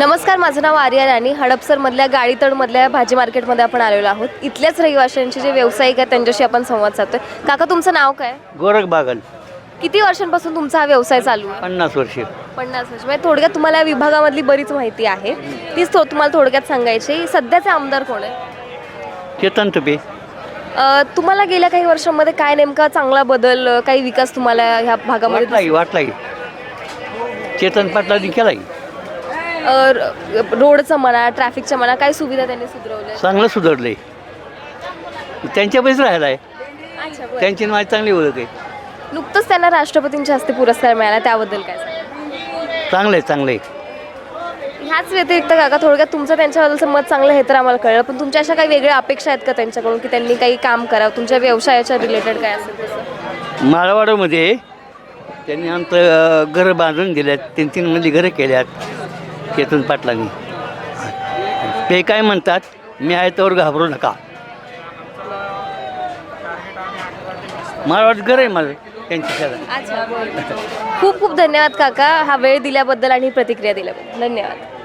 नमस्कार माझं नाव आर्या राणी. हडपसरमधल्या गाडीतडमधल्या भाजी मार्केटमध्ये आपण आलेलो आहोत. इथल्याच रहिवाशांचे जे व्यावसायिक आहेत त्यांच्याशी आपण संवाद साधतोय. काका तुमचं नाव काय? गोरख बागल. किती वर्षांपासून तुमचा हा व्यवसाय चालू आहे? पन्नास वर्षे. पन्नास वर्ष. म्हणजे थोडक्यात तुम्हाला या विभागामधली बरीच माहिती आहे. तीच थो तुम्हाला थोडक्यात सांगायची सध्याचे आमदार कोण आहे चेतन तुपे. अ, तुम्हाला गेल्या काही वर्षांमध्ये काय नेमका चांगला बदल अ, काही विकास तुम्हाला ह्या भागामध्ये वाटलाही वाटलाही. चेतन पाटलांनी केलाही. रोडचं म्हणा ट्रॅफिकच्या म्हणा काय सुविधा त्यांनी सुधरवल्या? चांगलं सुधारलंय त्यांच्यापाशीच राहिला आहे अच्छा बरं. त्यांची माझी चांगली ओळख आहे. नुकतंच त्यांना राष्ट्रपतींच्या हस्ते पुरस्कार मिळाला त्याबद्दल काय सांगाल? चांगलं आहे चांगलं आहे ह्याच व्यतिरिक्त काका थोडक्यात तुमचं त्यांच्याबद्दलचं मत चांगलं हे तर आम्हाला कळलं पण तुमच्या अशा काही वेगळ्या अपेक्षा आहेत का त्यांच्याकडून की त्यांनी काही काम करावं? तुमच्या व्यवसायाच्या रिलेटेड काय असेल तसं? माळवाडामध्ये त्यांनी आमचं अं, घरं बांधून दिल्यात तीन तीन मध्ये घरं केल्यात. चेतन पाटलांनी. ते काय म्हणतात? मी आहे त्यावर घाबरू नका. मला घर आहे मला त्यांच्या खूप खूप धन्यवाद काका. हा वेळ दिल्याबद्दल आणि प्रतिक्रिया दिल्याबद्दल. धन्यवाद.